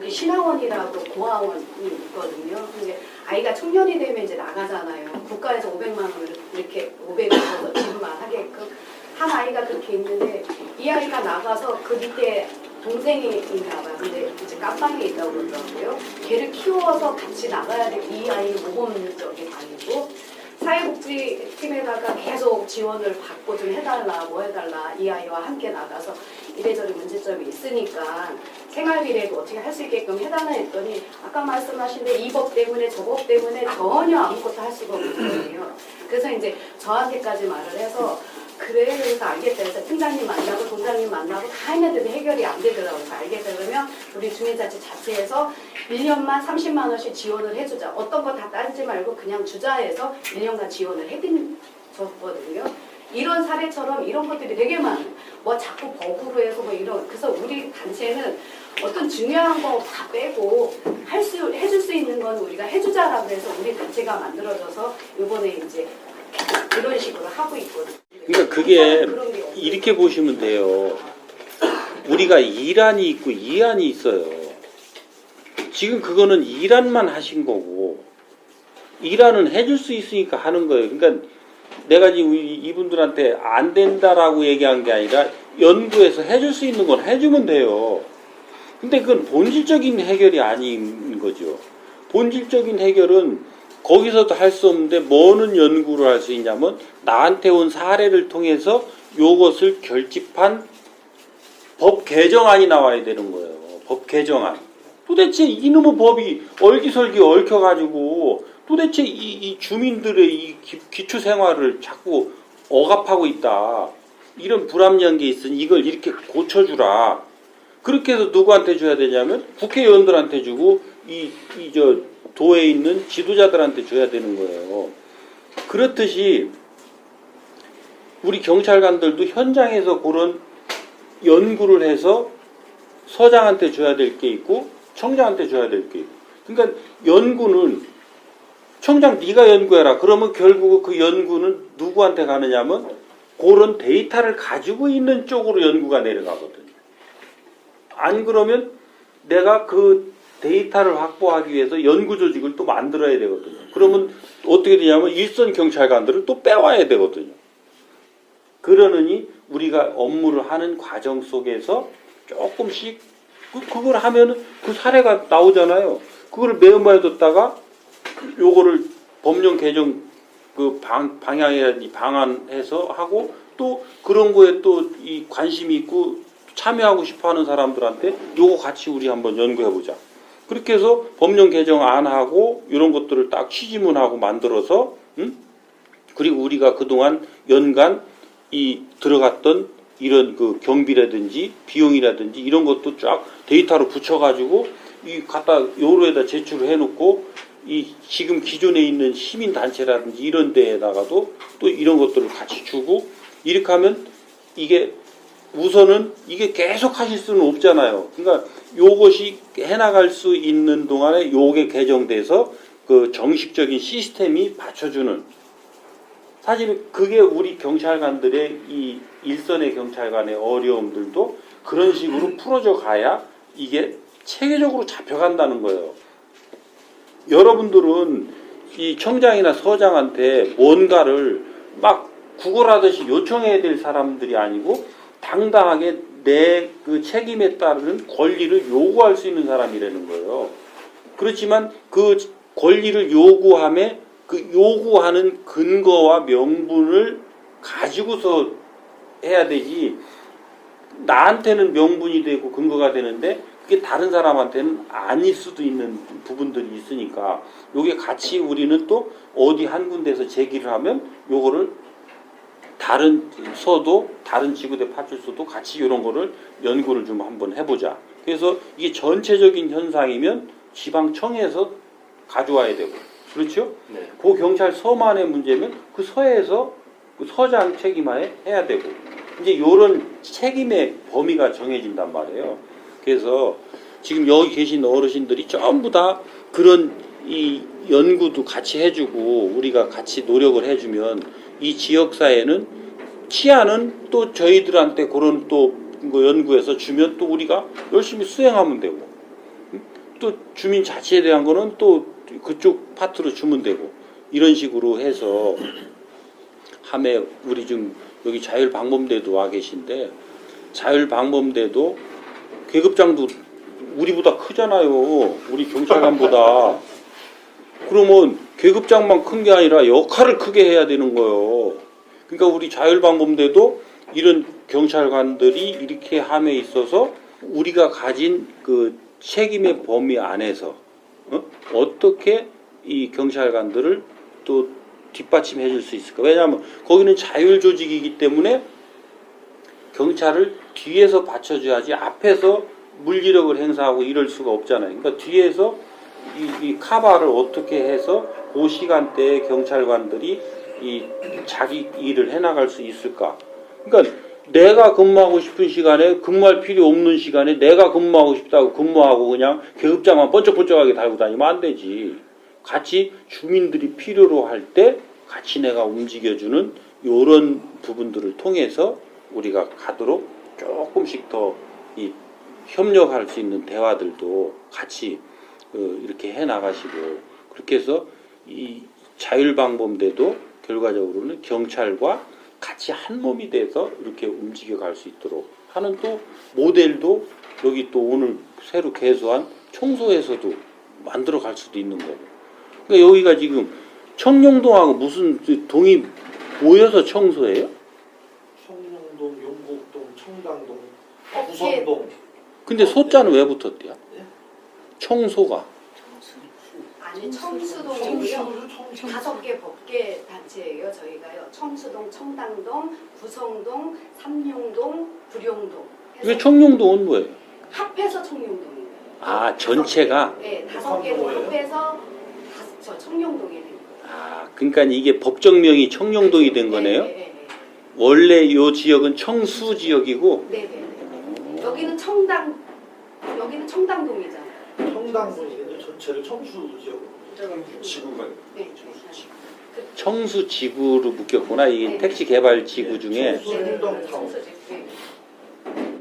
우리 신학원이라고 고아원이 있거든요. 근데 아이가 청년이 되면 이제 나가잖아요. 국가에서 500만 원을 이렇게 500을 지급만 하게끔 한 아이가 그렇게 있는데 이 아이가 나가서 그 밑에 동생이 있나 봐요. 근데 이제 깜빵에 있다고 그러더라고요. 걔를 키워서 같이 나가야 돼. 이 아이 모범적인 아이고 사회복지팀에다가 계속 지원을 받고 좀 해달라 뭐 해달라 이 아이와 함께 나가서 이래저래 문제점이 있으니까 생활비례도 어떻게 할 수 있게끔 해달라 했더니 아까 말씀하신 데이법 때문에 저 법 때문에 전혀 아무것도 할 수가 없거든요. 그래서 이제 저한테까지 말을 해서 그래 그래서 알겠다 해서 팀장님 만나고 동장님 만나고 다 했는데도 해결이 안 되더라고요. 알겠다 그러면 우리 주민자치 자체에서 1년만 30만 원씩 지원을 해주자. 어떤 거 다 따지지 말고 그냥 주자 해서 1년간 지원을 해드렸거든요. 이런 사례처럼 이런 것들이 되게 많아요. 뭐 자꾸 법으로 해서 뭐 이런 그래서 우리 단체는 어떤 중요한 거 다 빼고 할 수 해줄 수 있는 건 우리가 해주자라고 해서 우리 단체가 만들어져서 이번에 이제 그런 식으로 하고 있거든요. 그러니까 그게. 이렇게 보시면 돼요. 우리가 이란이 있고 이안이 있어요. 지금 그거는 이란만 하신 거고 이란은 해줄 수 있으니까 하는 거예요. 그러니까 내가 지금 이- 이분들한테 안 된다라고 얘기한 게 아니라 연구해서 해줄 수 있는 건 해주면 돼요. 근데 그건 본질적인 해결이 아닌 거죠. 본질적인 해결은 거기서도 할 수 없는데 뭐는 연구를 할 수 있냐면 나한테 온 사례를 통해서 요것을 결집한 법 개정안이 나와야 되는 거예요. 법 개정안. 도대체 이놈의 법이 얼기설기 얽혀가지고 도대체 이, 이 주민들의 이 기, 기초 생활을 자꾸 억압하고 있다. 이런 불합리한 게 있으니 이걸 이렇게 고쳐주라. 그렇게 해서 누구한테 줘야 되냐면 국회의원들한테 주고 이 이저 도에 있는 지도자들한테 줘야 되는 거예요. 그렇듯이 우리 경찰관들도 현장에서 그런 연구를 해서 서장한테 줘야 될 게 있고 청장한테 줘야 될 게 있고. 그러니까 연구는 청장 네가 연구해라. 그러면 결국 그 연구는 누구한테 가느냐면 그런 데이터를 가지고 있는 쪽으로 연구가 내려가거든요. 안 그러면 내가 그 데이터를 확보하기 위해서 연구 조직을 또 만들어야 되거든요. 그러면 어떻게 되냐면 일선 경찰관들을 또 빼와야 되거든요. 그러느니 우리가 업무를 하는 과정 속에서 조금씩 그, 그걸 하면은 그 사례가 나오잖아요. 그걸 메모해 뒀다가 요거를 법령 개정 그 방, 방향이라든지 방안해서 하고 또 그런 거에 또 이 관심이 있고 참여하고 싶어 하는 사람들한테 요거 같이 우리 한번 연구해 보자. 그렇게 해서 법령 개정 안 하고 이런 것들을 딱 취지문하고 만들어서 음? 그리고 우리가 그동안 연간 이 들어갔던 이런 그 경비라든지 비용이라든지 이런 것도 쫙 데이터로 붙여가지고 이 갖다 요로에다 제출을 해놓고 이 지금 기존에 있는 시민 단체라든지 이런 데에다가도 또 이런 것들을 같이 주고 이렇게 하면 이게 우선은 이게 계속 하실 수는 없잖아요. 그러니까 요것이 해나갈 수 있는 동안에 요게 개정돼서 그 정식적인 시스템이 받쳐주는 사실 그게 우리 경찰관들의 이 일선의 경찰관의 어려움들도 그런 식으로 풀어져 가야 이게 체계적으로 잡혀간다는 거예요. 여러분들은 이 청장이나 서장한테 뭔가를 막 구걸하듯이 요청해야 될 사람들이 아니고 당당하게 내 그 책임에 따르는 권리를 요구할 수 있는 사람이라는 거예요. 그렇지만 그 권리를 요구함에 그 요구하는 근거와 명분을 가지고서 해야 되지 나한테는 명분이 되고 근거가 되는데 그게 다른 사람한테는 아닐 수도 있는 부분들이 있으니까 요게 같이 우리는 또 어디 한 군데서 제기를 하면 요거를 다른 서도 다른 지구대 파출소도 같이 이런 거를 연구를 좀 한번 해보자. 그래서 이게 전체적인 현상이면 지방청에서 가져와야 되고 그렇죠? 네. 그 경찰서만의 문제면 그 서에서 그 서장 책임하에 해야 되고 이제 요런 책임의 범위가 정해진단 말이에요. 그래서 지금 여기 계신 어르신들이 전부 다 그런 이 연구도 같이 해주고 우리가 같이 노력을 해주면 이 지역사회는 치안은 또 저희들한테 그런 또그 연구해서 주면 또 우리가 열심히 수행하면 되고 음? 또 주민 자치에 대한 거는 또 그쪽 파트로 주면 되고 이런 식으로 해서 함에 우리 지금 여기 자율방범대도 와 계신데 자율방범대도 계급장도 우리보다 크잖아요. 우리 경찰관보다. 그러면 계급장만 큰 게 아니라 역할을 크게 해야 되는 거예요. 그러니까 우리 자율방범대도 이런 경찰관들이 이렇게 함에 있어서 우리가 가진 그 책임의 범위 안에서 어? 어떻게 이 경찰관들을 또 뒷받침해 줄 수 있을까? 왜냐하면 거기는 자율 조직이기 때문에 경찰을 뒤에서 받쳐줘야지 앞에서 물리력을 행사하고 이럴 수가 없잖아요. 그러니까 뒤에서 이, 이 카바를 어떻게 해서 그 시간대에 경찰관들이 이 자기 일을 해나갈 수 있을까? 그러니까 내가 근무하고 싶은 시간에 근무할 필요 없는 시간에 내가 근무하고 싶다고 근무하고 그냥 계급장만 번쩍번쩍하게 달고 다니면 안 되지. 같이 주민들이 필요로 할 때 같이 내가 움직여주는 이런 부분들을 통해서 우리가 가도록 조금씩 더 이 협력할 수 있는 대화들도 같이 어, 이렇게 해 나가시고 그렇게 해서 이 자율방범대도 결과적으로는 경찰과 같이 한 몸이 돼서 이렇게 움직여 갈 수 있도록 하는 또 모델도 여기 또 오늘 새로 개소한 청소에서도 만들어 갈 수도 있는 거고. 그러니까 여기가 지금 청룡동하고 무슨 그 동이 모여서 청소예요? 청룡동, 용곡동, 청담동, 어, 부성동 근데 소자는 왜 붙었대요? 청소가. 아니 청수동이고요. 청수, 청수. 다섯 개 법계 단체예요. 저희가요. 청수동, 청담동, 구성동, 삼룡동, 구룡동. 왜 청룡동은 뭐예요? 합해서 청룡동이에요. 아 전체가. 네, 다섯 개로 합해서 다섯- 저 청룡동이 된 거예요. 아 그러니까 이게 법정명이 청룡동이 된 거네요. 네, 네, 원래 요 지역은 청수 지역이고 네, 네, 네, 네. 여기는 청당, 여기는 청담동이잖아요. 청담동이 전체를 청수 지역으로 지구가 네, 네. 청수 지구로 묶였구나. 이 네. 택시 개발 지구 중에 청수 행동 타운.